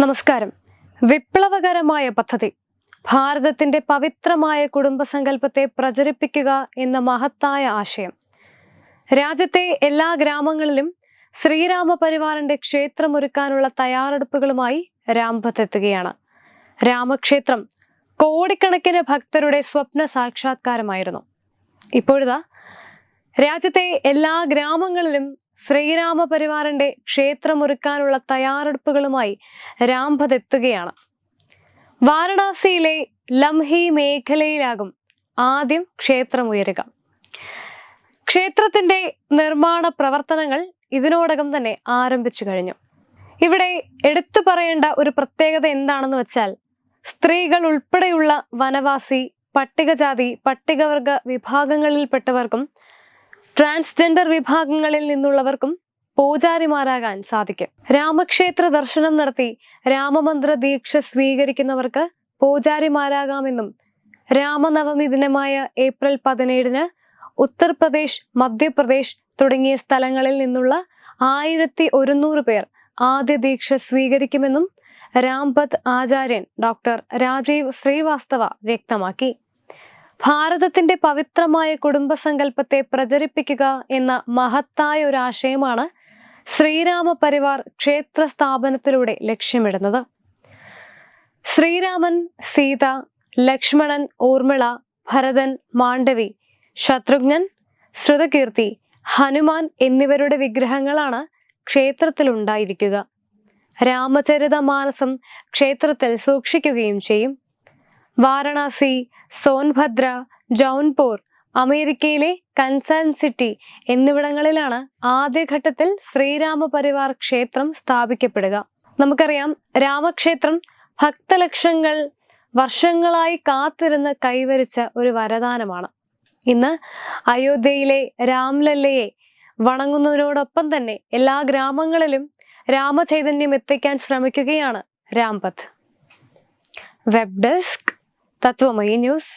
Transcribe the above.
നമസ്കാരം. വിപ്ലവകരമായ പദ്ധതി. ഭാരതത്തിന്റെ പവിത്രമായ കുടുംബസങ്കല്പത്തെ പ്രചരിപ്പിക്കുക എന്ന മഹത്തായ ആശയം. രാജ്യത്തെ എല്ലാ ഗ്രാമങ്ങളിലും ശ്രീരാമ പരിവാറിന്റെ ക്ഷേത്രമൊരുക്കാനുള്ള തയ്യാറെടുപ്പുകളുമായി രാംഭത്ത് എത്തുകയാണ് രാമക്ഷേത്രം കോടിക്കണക്കിന് ഭക്തരുടെ സ്വപ്ന സാക്ഷാത്കാരമായിരുന്നു. ഇപ്പോഴിതാ രാജ്യത്തെ എല്ലാ ഗ്രാമങ്ങളിലും ശ്രീരാമ പരിവാറിന്റെ ക്ഷേത്രമൊരുക്കാനുള്ള തയ്യാറെടുപ്പുകളുമായി രാംഭത് എത്തുകയാണ്. വാരണാസിയിലെ ലംഹി മേഖലയിലാകും ആദ്യം ക്ഷേത്രമുയരുക. ക്ഷേത്രത്തിന്റെ നിർമ്മാണ പ്രവർത്തനങ്ങൾ ഇതിനോടകം തന്നെ ആരംഭിച്ചു കഴിഞ്ഞു. ഇവിടെ എടുത്തു പറയേണ്ട ഒരു പ്രത്യേകത എന്താണെന്ന് വെച്ചാൽ സ്ത്രീകൾ ഉൾപ്പെടെയുള്ള വനവാസി പട്ടികജാതി പട്ടികവർഗ വിഭാഗങ്ങളിൽപ്പെട്ടവർക്കും ട്രാൻസ്ജെൻഡർ വിഭാഗങ്ങളിൽ നിന്നുള്ളവർക്കും പൂജാരിമാരാകാൻ സാധിക്കും. രാമക്ഷേത്ര ദർശനം നടത്തി രാമമന്ത്ര ദീക്ഷ സ്വീകരിക്കുന്നവർക്ക് പൂജാരിമാരാകാമെന്നും രാമനവമി ദിനമായ ഏപ്രിൽ പതിനേഴിന് ഉത്തർപ്രദേശ് മധ്യപ്രദേശ് തുടങ്ങിയ സ്ഥലങ്ങളിൽ നിന്നുള്ള ആയിരത്തി ഒരുന്നൂറ് പേർ ആദ്യ ദീക്ഷ സ്വീകരിക്കുമെന്നും രാംപത് ആചാര്യൻ ഡോക്ടർ രാജീവ് ശ്രീവാസ്തവ വ്യക്തമാക്കി. ഭാരതത്തിന്റെ പവിത്രമായ കുടുംബസങ്കല്പത്തെ പ്രചരിപ്പിക്കുക എന്ന മഹത്തായ ഒരു ആശയമാണ് ശ്രീരാമ പരിവാർ ക്ഷേത്ര സ്ഥാപനത്തിലൂടെ ലക്ഷ്യമിടുന്നത്. ശ്രീരാമൻ സീത ലക്ഷ്മണൻ ഊർമിള ഭരതൻ മാണ്ഡവി ശത്രുഘ്നൻ ശ്രുതകീർത്തി ഹനുമാൻ എന്നിവരുടെ വിഗ്രഹങ്ങളാണ് ക്ഷേത്രത്തിൽ ഉണ്ടായിരിക്കുക രാമചരിതമാനസം ക്ഷേത്രത്തിൽ സൂക്ഷിക്കുകയും ചെയ്യും. വാരണാസി സോൻഭദ്ര ജൗൻപൂർ അമേരിക്കയിലെ കൻസാൻ സിറ്റി എന്നിവിടങ്ങളിലാണ് ആദ്യഘട്ടത്തിൽ ശ്രീരാമ പരിവാർ ക്ഷേത്രം സ്ഥാപിക്കപ്പെടുക. നമുക്കറിയാം രാമക്ഷേത്രം ഭക്തലക്ഷങ്ങൾ വർഷങ്ങളായി കാത്തിരുന്ന് കൈവരിച്ച ഒരു വരദാനമാണ്. ഇന്ന് അയോധ്യയിലെ രാംലല്ലയെ വണങ്ങുന്നതിനോടൊപ്പം തന്നെ എല്ലാ ഗ്രാമങ്ങളിലും രാമചൈതന്യം എത്തിക്കാൻ ശ്രമിക്കുകയാണ് Rampath web desk Tatwamayi news